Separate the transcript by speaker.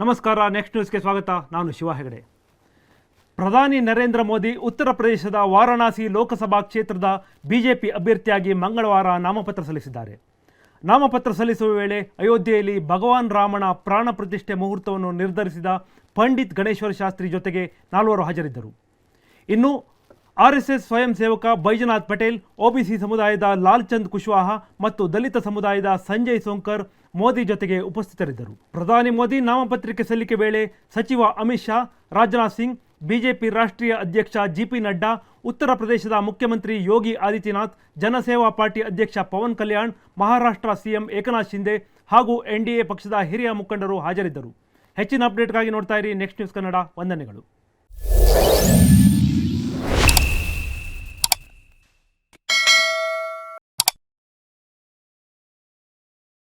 Speaker 1: ನಮಸ್ಕಾರ ನೆಕ್ಸ್ಟ್ ನ್ಯೂಸ್ಗೆ ಸ್ವಾಗತ. ನಾನು ಶಿವ ಹೆಗಡೆ. ಪ್ರಧಾನಿ ನರೇಂದ್ರ ಮೋದಿ ಉತ್ತರ ಪ್ರದೇಶದ ವಾರಣಾಸಿ ಲೋಕಸಭಾ ಕ್ಷೇತ್ರದ ಬಿಜೆಪಿ ಅಭ್ಯರ್ಥಿಯಾಗಿ ಮಂಗಳವಾರ ನಾಮಪತ್ರ ಸಲ್ಲಿಸಿದ್ದಾರೆ. ನಾಮಪತ್ರ ಸಲ್ಲಿಸುವ ವೇಳೆ ಅಯೋಧ್ಯೆಯಲ್ಲಿ ಭಗವಾನ್ ರಾಮನ ಪ್ರಾಣ ಪ್ರತಿಷ್ಠೆ ಮುಹೂರ್ತವನ್ನು ನಿರ್ಧರಿಸಿದ ಪಂಡಿತ್ ಗಣೇಶ್ವರ ಶಾಸ್ತ್ರಿ ಜೊತೆಗೆ ನಾಲ್ವರು ಹಾಜರಿದ್ದರು. ಇನ್ನು ಆರ್ಎಸ್ಎಸ್ ಸ್ವಯಂ ಸೇವಕ ಬೈಜನಾಥ್ ಪಟೇಲ್ ಒಬಿಸಿ ಸಮುದಾಯದ ಲಾಲ್ಚಂದ್ ಕುಶ್ವಾಹ ಮತ್ತು ದಲಿತ ಸಮುದಾಯದ ಸಂಜಯ್ ಸೋಂಕರ್ ಮೋದಿ ಜೊತೆಗೆ ಉಪಸ್ಥಿತರಿದ್ದರು. ಪ್ರಧಾನಿ ಮೋದಿ ನಾಮಪತ್ರಿಕೆ ಸಲ್ಲಿಕೆ ವೇಳೆ ಸಚಿವ ಅಮಿತ್ ಶಾ, ರಾಜನಾಥ್ ಸಿಂಗ್, ಬಿಜೆಪಿ ರಾಷ್ಟ್ರೀಯ ಅಧ್ಯಕ್ಷ ಜಿಪಿ ನಡ್ಡಾ, ಉತ್ತರ ಪ್ರದೇಶದ ಮುಖ್ಯಮಂತ್ರಿ ಯೋಗಿ ಆದಿತ್ಯನಾಥ್, ಜನಸೇವಾ ಪಾರ್ಟಿ ಅಧ್ಯಕ್ಷ ಪವನ್ ಕಲ್ಯಾಣ್, ಮಹಾರಾಷ್ಟ್ರ ಸಿಎಂ ಏಕನಾಥ್ ಶಿಂದೆ ಹಾಗೂ ಎನ್ಡಿಎ ಪಕ್ಷದ ಹಿರಿಯ ಮುಖಂಡರು ಹಾಜರಿದ್ದರು. ಹೆಚ್ಚಿನ ಅಪ್ಡೇಟ್ಗಾಗಿ ನೋಡ್ತಾ ಇರಿ ನೆಕ್ಸ್ಟ್ ನ್ಯೂಸ್ ಕನ್ನಡ ವಂದನೆಗಳು.